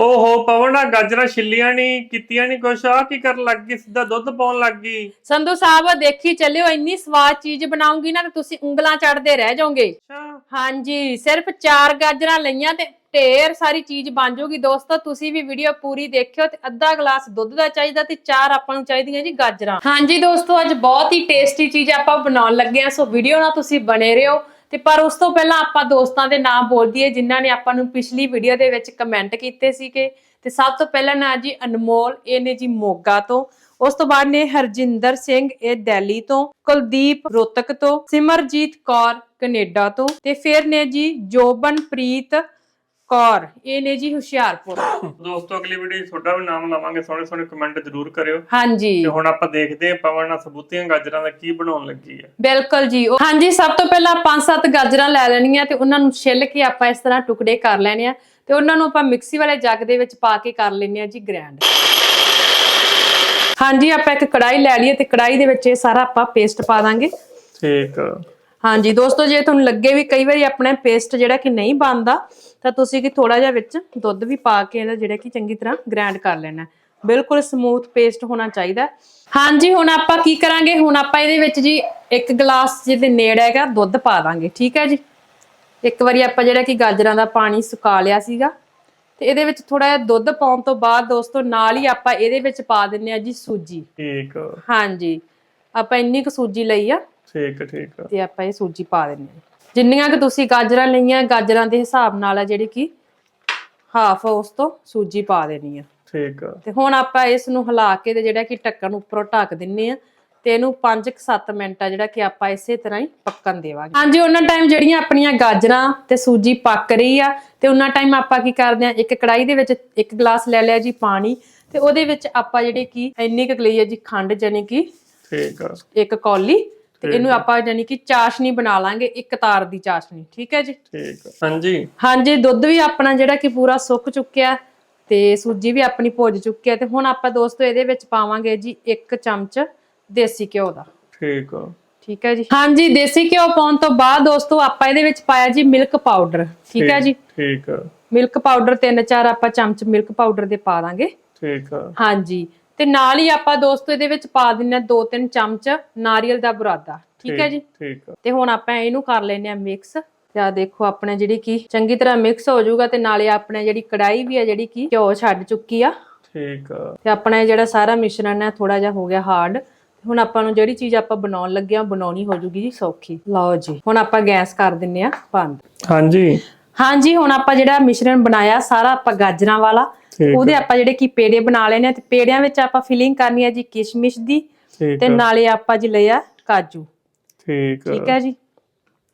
ਓਹੋ ਪਵਨ ਆ ਗਾਜਰਾਂ ਛਿੱਲੀਆਂ ਨਹੀਂ ਕੀਤੀਆਂ ਨਹੀਂ ਕੁਛ ਆ ਕੀ ਕਰਨ ਲੱਗ ਗਈ ਸਿੱਧਾ ਦੁੱਧ ਪਾਉਣ ਲੱਗ ਗਈ। ਸੰਧੂ ਸਾਹਿਬ ਦੇਖੀ ਚੱਲਿਓ ਇੰਨੀ ਸਵਾਦ ਚੀਜ਼ ਬਣਾਉਂਗੀ ਨਾ ਤੇ ਤੁਸੀਂ ਉਂਗਲਾਂ ਚੜਦੇ ਰਹਿ ਜਾਓਗੇ। ਅੱਛਾ। ਹਾਂਜੀ ਸਿਰਫ ਚਾਰ ਗਾਜਰਾਂ ਲਈਆਂ ਤੇ ਢੇਰ ਸਾਰੀ ਚੀਜ਼ ਬਣ ਜਾਊਗੀ। ਦੋਸਤੋ ਤੁਸੀਂ ਵੀ ਵੀਡੀਓ ਪੂਰੀ ਦੇਖਿਓ ਤੇ ਅੱਧਾ ਗਲਾਸ ਦੁੱਧ ਦਾ ਚਾਹੀਦਾ ਤੇ ਚਾਰ ਆਪਾਂ ਨੂੰ ਚਾਹੀਦੀਆਂ ਜੀ ਗਾਜਰਾਂ। ਹਾਂਜੀ ਦੋਸਤੋ ਅੱਜ ਬਹੁਤ ਹੀ ਟੇਸਟੀ ਚੀਜ਼ ਆਪਾਂ ਬਣਾਉਣ ਲੱਗੇ ਆ ਸੋ ਵੀਡੀਓ ਨਾਲ ਤੁਸੀਂ ਬਣੇ ਰਹੋ। ਤੇ ਪਰ ਉਸ ਤੋਂ ਪਹਿਲਾਂ ਆਪਾਂ ਦੋਸਤਾਂ ਦੇ ਨਾਮ ਬੋਲ ਦਈਏ, ਜਿਨ੍ਹਾਂ ਨੇ ਆਪਾਂ ਨੂੰ ਪਿਛਲੀ ਵੀਡੀਓ ਦੇ ਵਿੱਚ ਕਮੈਂਟ ਕੀਤੇ ਸੀਗੇ। ਤੇ ਸਭ ਤੋਂ ਪਹਿਲਾਂ ਨਾ ਜੀ ਅਨਮੋਲ, ਇਹ ਨੇ ਜੀ ਮੋਗਾ ਤੋਂ। ਉਸ ਤੋਂ ਬਾਅਦ ਨੇ ਹਰਜਿੰਦਰ ਸਿੰਘ, ਇਹ ਦਿੱਲੀ ਤੋਂ। ਕੁਲਦੀਪ ਰੋਤਕ ਤੋਂ। ਸਿਮਰਜੀਤ ਕੌਰ ਕੈਨੇਡਾ ਤੋਂ। ਤੇ ਫਿਰ ਨੇ ਜੀ ਜੋਬਨਪ੍ਰੀਤ ਕੌਰ ਇਹ ਨੇ ਜੀ ਹੁਸ਼ਿਆਰਪੁਰ। ਦੋਸਤੋ ਅਗਲੀ ਵੀਡੀਓ 'ਚ ਤੁਹਾਡਾ ਵੀ ਨਾਮ ਲਵਾਂਗੇ ਸੋਹਣੇ ਸੋਹਣੇ ਕਮੈਂਟ ਜ਼ਰੂਰ ਕਰਿਓ। ਹਾਂਜੀ। ਤੇ ਹੁਣ ਆਪਾਂ ਦੇਖਦੇ ਹਾਂ ਪਵਨ ਨਾਲ ਸਬੂਤੀਆਂ ਗਾਜਰਾਂ ਦਾ ਕੀ ਬਣਾਉਣ ਲੱਗੀ ਹੈ ਬਿਲਕੁਲ ਜੀ ਉਹ- ਹਾਂਜੀ ਸਭ ਤੋਂ ਪਹਿਲਾਂ ਪੰਜ ਸੱਤ ਗਾਜਰਾਂ ਲੈ ਲੈਣੀਆਂ ਤੇ ਉਹਨਾਂ ਨੂੰ ਛਿੱਲ ਕੇ ਆਪਾਂ ਇਸ ਤਰ੍ਹਾਂ ਟੁਕੜੇ ਕਰ ਲੈਣੇ ਆ ਤੇ ਉਹਨਾਂ ਨੂੰ ਆਪਾਂ ਮਿਕਸੀ ਵਾਲੇ ਜੱਗ ਦੇ ਵਿੱਚ ਪਾ ਕੇ ਕਰ ਲੈਣੇ ਆ ਜੀ ਗ੍ਰਾਈਂਡ ਹਾਂਜੀ ਆਪਾਂ ਇੱਕ ਕੜਾਈ ਲੈ ਲਈਏ ਤੇ ਕੜਾਈ ਦੇ ਵਿੱਚ ਇਹ ਸਾਰਾ ਆਪਾਂ ਪੇਸਟ ਪਾ ਦਾਂਗੇ। ਠੀਕ ਹਾਂਜੀ ਦੋਸਤੋ ਜੇ ਤੁਹਾਨੂੰ ਲੱਗੇ ਵੀ ਕਈ ਵਾਰੀ ਆਪਣਾ ਪੇਸਟ ਜਿਹੜਾ ਕਿ ਨਹੀਂ ਬਣਦਾ ਤਾਂ ਤੁਸੀਂ ਕਿ ਥੋੜਾ ਜਿਹਾ ਵਿੱਚ ਦੁੱਧ ਵੀ ਪਾ ਕੇ ਇਹਦਾ ਜਿਹੜਾ ਕਿ ਚੰਗੀ ਤਰ੍ਹਾਂ ਗ੍ਰਾਈਂਡ ਕਰ ਲੈਣਾ। ਬਿਲਕੁਲ ਸਮੂਥ ਪੇਸਟ ਹੋਣਾ ਚਾਹੀਦਾ। ਹਾਂਜੀ ਹੁਣ ਆਪਾਂ ਕੀ ਕਰਾਂਗੇ? ਹੁਣ ਆਪਾਂ ਇਹਦੇ ਵਿੱਚ ਜੀ ਇੱਕ ਗਲਾਸ ਜਿਹਦੇ ਨੇੜੇ ਹੈਗਾ ਦੁੱਧ ਪਾ ਦਾਂਗੇ ਠੀਕ ਹੈ ਜੀ? ਇੱਕ ਵਾਰੀ ਆਪਾਂ ਜਿਹੜਾ ਕਿ ਗਾਜਰਾਂ ਦਾ ਪਾਣੀ ਸੁਕਾ ਲਿਆ ਸੀਗਾ ਤੇ ਇਹਦੇ ਵਿੱਚ ਥੋੜਾ ਜਿਹਾ ਦੁੱਧ ਪਾਉਣ ਤੋਂ ਬਾਅਦ ਦੋਸਤੋ ਨਾਲ ਹੀ ਆਪਾਂ ਇਹਦੇ ਵਿੱਚ ਪਾ ਦਿੰਨੇ ਆ ਜੀ ਸੂਜੀ। ਠੀਕ। ਹਾਂਜੀ ਆਪਾਂ ਇੰਨੀ ਕੁ ਸੂਜੀ ਲਈ ਆ। ਠੀਕ ਠੀਕ ਤੇ ਆਪਾਂ ਇਹ ਸੂਜੀ ਪਾ ਦਿੰਨੇ ਆ ਜਿੰਨੀਆਂ ਕਿ ਤੁਸੀਂ ਗਾਜਰਾਂ ਲਈਆਂ ਗਾਜਰਾਂ ਦੇ ਹਿਸਾਬ ਨਾਲ ਆ ਜਿਹੜੀ ਕਿ ਹਾਫ ਉਸ ਤੋਂ ਸੂਜੀ ਪਾ ਦੇਣੀ ਆ। ਠੀਕ ਤੇ ਹੁਣ ਆਪਾਂ ਇਸ ਨੂੰ ਹਿਲਾ ਕੇ ਤੇ ਜਿਹੜਾ ਕਿ ਢੱਕਣ ਉੱਪਰੋਂ ਢੱਕ ਦਿੰਨੇ ਆ ਤੇ ਇਹਨੂੰ 5-7 ਮਿੰਟ ਆ ਜਿਹੜਾ ਕਿ ਆਪਾਂ ਇਸੇ ਤਰ੍ਹਾਂ ਹੀ ਪੱਕਣ ਦੇਵਾਂਗੇ। ਹਾਂਜੀ ਉਹਨਾਂ ਟਾਈਮ ਜਿਹੜੀਆਂ ਆਪਣੀਆਂ ਗਾਜਰਾਂ ਤੇ ਸੂਜੀ ਪੱਕ ਰਹੀ ਆ ਤੇ ਉਹਨਾਂ ਟਾਈਮ ਆਪਾਂ ਕੀ ਕਰਦੇ ਆ ਇੱਕ ਕੜਾਈ ਦੇ ਵਿੱਚ ਇੱਕ ਗਲਾਸ ਲੈ ਲਿਆ ਜੀ ਪਾਣੀ ਤੇ ਉਹਦੇ ਵਿੱਚ ਆਪਾਂ ਜਿਹੜੇ ਕਿ ਇੰਨੀ ਕੁ ਲਈ ਆ ਜੀ ਖੰਡ ਜਾਨੀ ਕਿ ਠੀਕ ਇੱਕ ਕੌਲੀ ਤੇ ਇਹਨੂੰ ਆਪਾਂ ਜਾਨੀ ਕਿ ਚਾਸ਼ਨੀ ਬਣਾ ਲਾਂਗੇ ਇੱਕ ਤਾਰ ਦੀ ਚਾਸ਼ਨੀ ਠੀਕ ਹੈ ਜੀ? ਠੀਕ ਹਾਂਜੀ। ਹਾਂਜੀ ਦੁੱਧ ਵੀ ਆਪਣਾ ਜਿਹੜਾ ਕਿ ਪੂਰਾ ਸੁੱਕ ਚੁੱਕਿਆ ਤੇ ਸੂਜੀ ਵੀ ਆਪਣੀ ਭੁੱਜ ਚੁੱਕੀ ਹੈ ਤੇ ਹੁਣ ਆਪਾਂ ਦੋਸਤੋ ਇਹਦੇ ਵਿੱਚ ਪਾਵਾਂਗੇ ਜੀ ਇੱਕ ਚਮਚ ਦੇਸੀ ਘਿਓ ਦਾ। ਠੀਕ ਠੀਕ ਹੈ ਜੀ? ਹਾਂਜੀ ਦੇਸੀ ਘਿਓ ਪਾਉਣ ਤੋਂ ਬਾਅਦ ਦੋਸਤੋ ਆਪਾਂ ਇਹਦੇ ਵਿੱਚ ਪਾਇਆ ਜੀ ਮਿਲਕ ਪਾਊਡਰ ਠੀਕ ਹੈ ਜੀ? ਠੀਕ ਮਿਲਕ ਪਾਊਡਰ ਤਿੰਨ ਚਾਰ ਆਪਾਂ ਚਮਚ ਮਿਲਕ ਪਾਊਡਰ ਦੇ ਪਾ ਦਾਂਗੇ। ਠੀਕ ਹਾਂਜੀ। ਤੇ ਨਾਲ ਹੀ ਆਪਾਂ ਦੋਸਤੋ ਇਹਦੇ ਵਿੱਚ ਪਾ ਦਿੰਨੇ ਆ ਦੋ ਤਿੰਨ ਚਮਚ ਨਾਰੀਅਲ ਦਾ ਬੁਰਾਦਾ। ਠੀਕ ਹੈ ਜੀ? ਠੀਕ ਤੇ ਹੁਣ ਆਪਾਂ ਇਹਨੂੰ ਕਰ ਲੈਨੇ ਆ ਮਿਕਸ ਤੇ ਆ ਦੇਖੋ ਆਪਣੇ ਜਿਹੜੀ ਕੀ ਚੰਗੀ ਤਰ੍ਹਾਂ ਮਿਕਸ ਹੋ ਜਾਊਗਾ ਤੇ ਨਾਲੇ ਆਪਣੇ ਜਿਹੜੀ ਕੜਾਈ ਵੀ ਆ ਜਿਹੜੀ ਕੀ ਘਿਓ ਛੱਡ ਚੁੱਕੀ ਆ। ਠੀਕ ਤੇ ਆਪਣਾ ਜਿਹੜਾ ਸਾਰਾ ਮਿਸ਼ਰਣ ਹੈ ਥੋੜਾ ਜਿਹਾ ਹੋ ਗਿਆ ਹਾਰਡ ਹੁਣ ਆਪਾਂ ਨੂੰ ਜਿਹੜੀ ਚੀਜ਼ ਆਪਾਂ ਬਣਾਉਣ ਲੱਗੇ ਆ ਬਣਾਉਣੀ ਹੋ ਜੂਗੀ ਜੀ ਸੌਖੀ। ਲਓ ਜੀ ਹੁਣ ਆਪਾਂ ਗੈਸ ਕਰ ਦਿੰਨੇ ਆ ਬੰਦ। ਹਾਂਜੀ। ਹਾਂਜੀ ਹੁਣ ਆਪਾਂ ਜਿਹੜਾ ਮਿਸ਼ਰਣ ਬਣਾਇਆ ਸਾਰਾ ਆਪਾਂ ਗਾਜਰਾਂ ਵਾਲਾ ਉਹਦੇ ਆਪਾਂ ਜਿਹੜੇ ਕੀ ਪੇੜੇ ਬਣਾ ਲੈਣੇ ਆ ਤੇ ਪੇੜਿਆਂ ਵਿੱਚ ਆਪਾਂ ਫਿਲਿੰਗ ਕਰਨੀ ਹੈ ਜੀ ਕਿਸ਼ਮਿਸ਼ ਦੀ ਤੇ ਨਾਲੇ ਆਪਾਂ ਜੀ ਲਿਆ ਕਾਜੂ। ਠੀਕ ਠੀਕ ਹੈ ਜੀ।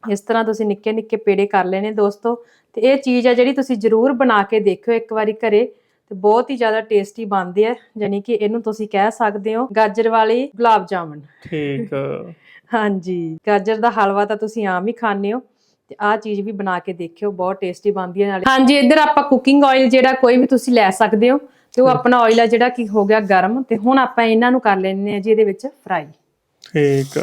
ਇਸ ਤਰ੍ਹਾਂ ਤੁਸੀਂ ਨਿੱਕੇ ਨਿੱਕੇ ਪੇੜੇ ਕਰ ਲੈਣੇ ਦੋਸਤੋ ਤੇ ਇਹ ਚੀਜ਼ ਆ ਜਿਹੜੀ ਤੁਸੀਂ ਜ਼ਰੂਰ ਬਣਾ ਕੇ ਦੇਖਿਓ ਇੱਕ ਵਾਰੀ ਘਰੇ ਤੇ ਬਹੁਤ ਹੀ ਜ਼ਿਆਦਾ ਟੇਸਟੀ ਬਣਦੇ ਆ ਯਾਨੀ ਕਿ ਇਹਨੂੰ ਤੁਸੀਂ ਕਹਿ ਸਕਦੇ ਹੋ ਗਾਜਰ ਵਾਲੇ ਗੁਲਾਬ ਜਾਮਨ। ਠੀਕ ਹਾਂਜੀ ਗਾਜਰ ਦਾ ਹਲਵਾ ਤਾਂ ਤੁਸੀਂ ਆਮ ਹੀ ਖਾਂਦੇ ਹੋ। ਤੇ ਆਹ ਚੀਜ਼ ਵੀ ਬਣਾ ਕੇ ਦੇਖਿਓ ਬਹੁਤ ਟੇਸਟੀ ਬਣਦੀ ਹੈ। ਨਾਲੇ ਹਾਂਜੀ ਇੱਧਰ ਆਪਾਂ ਕੁਕਿੰਗ ਆਇਲ ਜਿਹੜਾ ਕੋਈ ਵੀ ਤੁਸੀਂ ਲੈ ਸਕਦੇ ਹੋ ਤੇ ਉਹ ਆਪਣਾ ਆਇਲ ਆ ਜਿਹੜਾ ਕੀ ਹੋ ਗਿਆ ਗਰਮ ਤੇ ਹੁਣ ਆਪਾਂ ਇਹਨਾਂ ਨੂੰ ਕਰ ਲੈਣੇ ਆ ਜੀ ਇਹਦੇ ਵਿੱਚ ਫਰਾਈ ਠੀਕ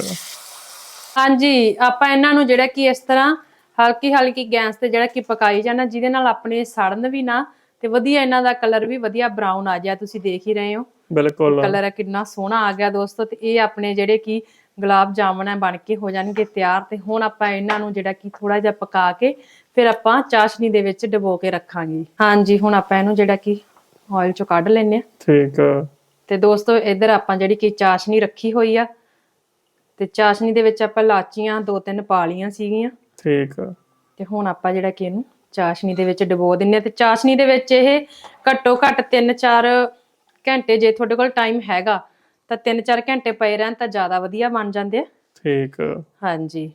ਹਾਂਜੀ ਆਪਾਂ ਇਹਨਾਂ ਨੂੰ ਜਿਹੜਾ ਕਿ ਇਸ ਤਰ੍ਹਾਂ ਹਲਕੀ ਹਲਕੀ ਗੈਸ ਤੇ ਜਿਹੜਾ ਕਿ ਪਕਾਈ ਜਾਣਾ ਜਿਹਦੇ ਨਾਲ ਆਪਣੇ ਸੜਨ ਵੀ ਨਾ ਤੇ ਵਧੀਆ ਇਹਨਾਂ ਦਾ ਕਲਰ ਵੀ ਵਧੀਆ ਬਰਾਊਨ ਆ ਜਾ ਤੁਸੀਂ ਦੇਖ ਹੀ ਰਹੇ ਹੋ। ਬਿਲਕੁਲ। ਕਲਰ ਕਿੰਨਾ ਸੋਹਣਾ ਆ ਗਿਆ ਦੋਸਤੋ ਤੇ ਇਹ ਆਪਣੇ ਜਿਹੜੇ ਕਿ ਗੁਲਾਬ ਜਾਮਨ ਹੈ ਬਣ ਕੇ ਹੋ ਜਾਣਗੇ ਤਿਆਰ ਤੇ ਹੁਣ ਆਪਾਂ ਇਹਨਾਂ ਨੂੰ ਜਿਹੜਾ ਕਿ ਥੋੜਾ ਜਿਹਾ ਪਕਾ ਕੇ ਫਿਰ ਆਪਾਂ ਚਾਸ਼ਨੀ ਦੇ ਵਿੱਚ ਡਬੋ ਕੇ ਰੱਖਾਂਗੇ। ਹਾਂਜੀ ਹੁਣ ਆਪਾਂ ਇਹਨੂੰ ਜਿਹੜਾ ਕਿ ਆਇਲ ਚੋਂ ਕੱਢ ਲੈਨੇ ਆ ਠੀਕ ਤੇ ਦੋਸਤੋ ਇੱਧਰ ਆਪਾਂ ਜਿਹੜੀ ਕਿ ਚਾਸ਼ਨੀ ਰੱਖੀ ਹੋਈ ਆ ਤੇ ਚਾਸ਼ਨੀ ਦੇ ਵਿੱਚ ਆਪਾਂ ਲਾਚੀਆਂ ਦੋ ਤਿੰਨ ਪਾ ਲਈਆਂ ਸੀਗੀਆਂ। ਠੀਕ ਤੇ ਹੁਣ ਆਪਾਂ ਜਿਹੜਾ ਕਿ ਇਹਨੂੰ ਚਾਸ਼ਨੀ ਦੇ ਵਿੱਚ ਡਬੋ ਦਿੰਨੇ ਆ ਤੇ ਚਾਸ਼ਨੀ ਦੇ ਵਿੱਚ ਇਹ ਘੱਟੋ ਘੱਟ 3-4 ਘੰਟੇ ਜੇ ਤੁਹਾਡੇ ਕੋਲ ਟਾਈਮ ਹੈਗਾ ਤਾਂ 3-4 ਘੰਟੇ ਪਏ ਰਹਿਣ ਤਾਂ ਜ਼ਿਆਦਾ ਵਧੀਆ ਬਣ ਜਾਂਦੇ ਆ। ਠੀਕ। ਹਾਂਜੀ।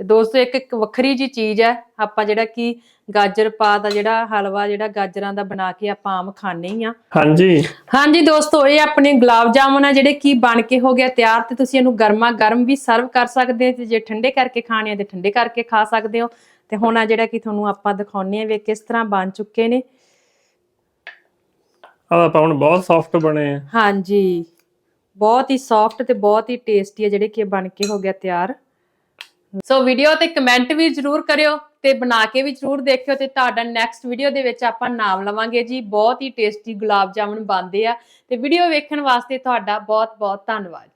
ਤੇ ਦੋਸਤੋ ਇੱਕ ਇੱਕ ਵੱਖਰੀ ਜੀ ਚੀਜ਼ ਹੈ ਆਪਾਂ ਜਿਹੜਾ ਕਿ ਗਾਜਰ ਪਾ ਦਾ ਜਿਹੜਾ ਹਲਵਾ ਜਿਹੜਾ ਗਾਜਰਾਂ ਦਾ ਬਣਾ ਕੇ ਆਪਾਂ ਆਮ ਖਾਣੇ ਹੀ ਆ। ਹਾਂਜੀ। ਹਾਂਜੀ ਦੋਸਤੋ ਇਹ ਆਪਣੇ ਗੁਲਾਬ ਜਾਮੁਨ ਆ ਜਿਹੜੇ ਕੀ ਬਣ ਕੇ ਹੋ ਗਿਆ ਤਿਆਰ ਤੇ ਤੁਸੀਂ ਇਹਨੂੰ ਗਰਮਾ ਗਰਮ ਵੀ ਸਰਵ ਕਰ ਸਕਦੇ ਹੋ ਤੇ ਜੇ ਠੰਡੇ ਕਰਕੇ ਖਾਣੇ ਆ ਤੇ ਠੰਡੇ ਕਰਕੇ ਖਾ ਸਕਦੇ ਹੋ। ਤੇ ਹੁਣ ਆ ਜਿਹੜਾ ਕਿ ਤੁਹਾਨੂੰ ਆਪਾਂ ਦਿਖਾਉਣੇ ਆ ਵੀ ਕਿਸ ਤਰ੍ਹਾਂ ਬਣ ਚੁੱਕੇ ਨੇ। ਆਹ ਪਾਉਣ ਬਹੁਤ ਸੌਫਟ ਬਣੇ ਆ। ਹਾਂਜੀ। ਬਹੁਤ ਹੀ ਸੌਫਟ ਤੇ ਬਹੁਤ ਹੀ ਟੇਸਟੀ ਆ ਜਿਹੜੇ ਕਿ ਬਣ ਕੇ ਹੋ ਗਿਆ ਤਿਆਰ। ਸੋ ਵੀਡੀਓ ਤੇ ਕਮੈਂਟ ਵੀ ਜਰੂਰ ਕਰਿਓ ਤੇ ਬਣਾ ਕੇ ਵੀ ਜਰੂਰ ਦੇਖਿਓ ਤੇ ਤੁਹਾਡਾ ਨੈਕਸਟ ਵੀਡੀਓ ਦੇ ਵਿੱਚ ਆਪਾਂ ਨਾਮ ਲਵਾਂਗੇ ਜੀ। ਬਹੁਤ ਹੀ ਟੇਸਟੀ ਗੁਲਾਬ ਜਾਮਨ ਬਣਦੇ ਆ ਤੇ ਵੀਡੀਓ ਵੇਖਣ ਵਾਸਤੇ ਤੁਹਾਡਾ ਬਹੁਤ ਬਹੁਤ ਧੰਨਵਾਦ।